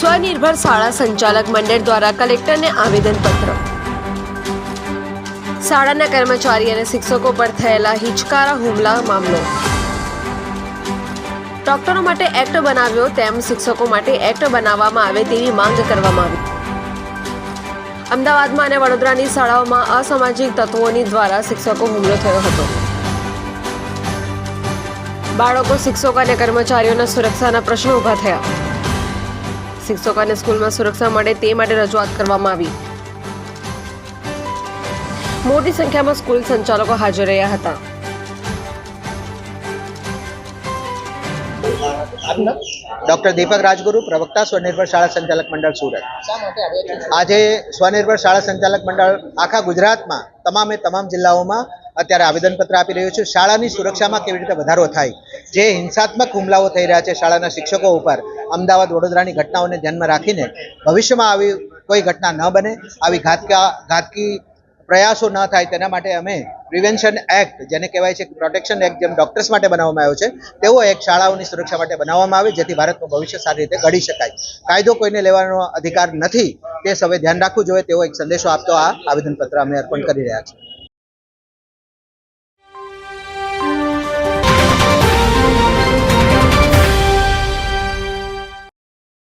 સ્વનિર્ભર શાળા સંચાલક મંડળ દ્વારા કલેક્ટરને આવેદનપત્ર. શાળાના કર્મચારી અને શિક્ષકો પર થયેલા હિચકારા હુમલા મામલો. ડોક્ટરો માટે એક્ટ બનાવ્યો તેમ શિક્ષકો માટે એક્ટ બનાવવામાં આવે તેવી માંગ કરવામાં આવી. અમદાવાદમાં અને વડોદરાની શાળાઓમાં અસામાજિક તત્વોની દ્વારા શિક્ષકો હુમલો થયો હતો. બાળકો, શિક્ષકો અને કર્મચારીઓના સુરક્ષાના પ્રશ્નો ઊભા થયા. શિક્ષકોને સ્કૂલમાં સુરક્ષા મળે તે માટે રજૂઆત કરવામાં આવી. મોટી સંખ્યામાં સ્કૂલ સંચાલકો હાજર રહ્યા હતા. ડૉક્ટર દીપક રાજગુરુ પ્રવક્તા સ્વનિર્ભર શાળા સંચાલક મંડળ સુરત. આજે સ્વનિર્ભર શાળા સંચાલક મંડળ આખા ગુજરાતમાં તમામે તમામ જિલ્લાઓમાં અત્યારે આવેદનપત્ર આપી રહ્યું છે. શાળાની સુરક્ષામાં કેવી રીતે વધારો થાય? જે હિંસાત્મક હુમલાઓ થઈ રહ્યા છે શાળાના શિક્ષકો ઉપર. અમદાવાદ વડોદરાની ઘટનાઓને ધ્યાનમાં રાખીને ભવિષ્યમાં આવી કોઈ ઘટના ન બને, આવી ઘાતકા, ઘાતકી પ્રયાસો ન થાય તેના માટે અમે પ્રિવેન્શન એક્ટ, જેને કહેવાય છે પ્રોટેક્શન એક્ટ, જેમ ડોક્ટર્સ માટે બનાવવામાં આવ્યો છે, તેવો એક શાળાઓની સુરક્ષા માટે બનાવવામાં આવે, જેથી ભારતનું ભવિષ્ય સારી રીતે ઘડી શકાય. કાયદો કોઈને લેવાનો અધિકાર નથી, તે સૌએ ધ્યાન રાખવું જોઈએ, તેવો એક સંદેશો આપતો આ આવેદનપત્ર અમે અર્પણ કરી રહ્યા છીએ.